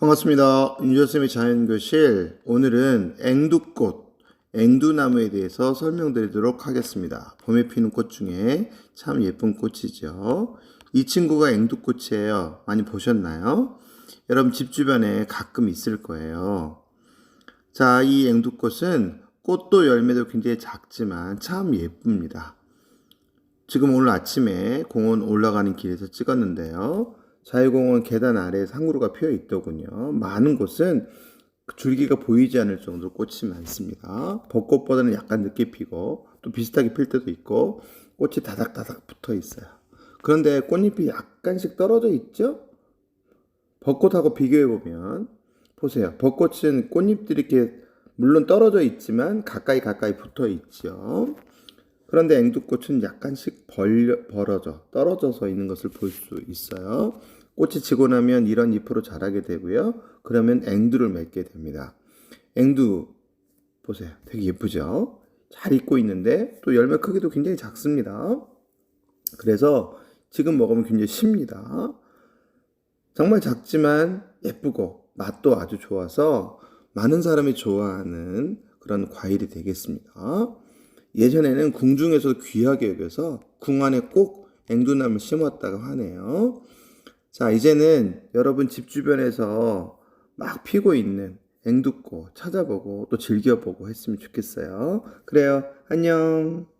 반갑습니다. 윤조쌤의 자연교실. 오늘은 앵두꽃, 앵두나무에 대해서 설명드리도록 하겠습니다. 봄에 피는 꽃 중에 참 예쁜 꽃이죠. 이 친구가 앵두꽃이에요. 많이 보셨나요? 여러분 집 주변에 가끔 있을 거예요. 자, 이 앵두꽃은 꽃도 열매도 굉장히 작지만 참 예쁩니다. 지금 오늘 아침에 공원 올라가는 길에서 찍었는데요. 자유공원 계단 아래에 상구루가 피어 있더군요. 많은 곳은 그 줄기가 보이지 않을 정도로 꽃이 많습니다. 벚꽃보다는 약간 늦게 피고 또 비슷하게 필 때도 있고 꽃이 다닥다닥 붙어 있어요. 그런데 꽃잎이 약간씩 떨어져 있죠? 벚꽃하고 비교해 보면 보세요. 벚꽃은 꽃잎들이 이렇게 물론 떨어져 있지만 가까이 가까이 붙어 있죠. 그런데 앵두꽃은 약간씩 벌려, 벌어져 떨어져서 있는 것을 볼 수 있어요. 꽃이 지고 나면 이런 잎으로 자라게 되고요. 그러면 앵두를 맺게 됩니다. 앵두 보세요. 되게 예쁘죠? 잘 익고 있는데 또 열매 크기도 굉장히 작습니다. 그래서 지금 먹으면 굉장히 쉽니다. 정말 작지만 예쁘고 맛도 아주 좋아서 많은 사람이 좋아하는 그런 과일이 되겠습니다. 예전에는 궁중에서 귀하게 여겨서 궁 안에 꼭 앵두나무를 심었다고 하네요. 자, 이제는 여러분 집 주변에서 막 피고 있는 앵두꽃 찾아보고 또 즐겨보고 했으면 좋겠어요. 그래요. 안녕.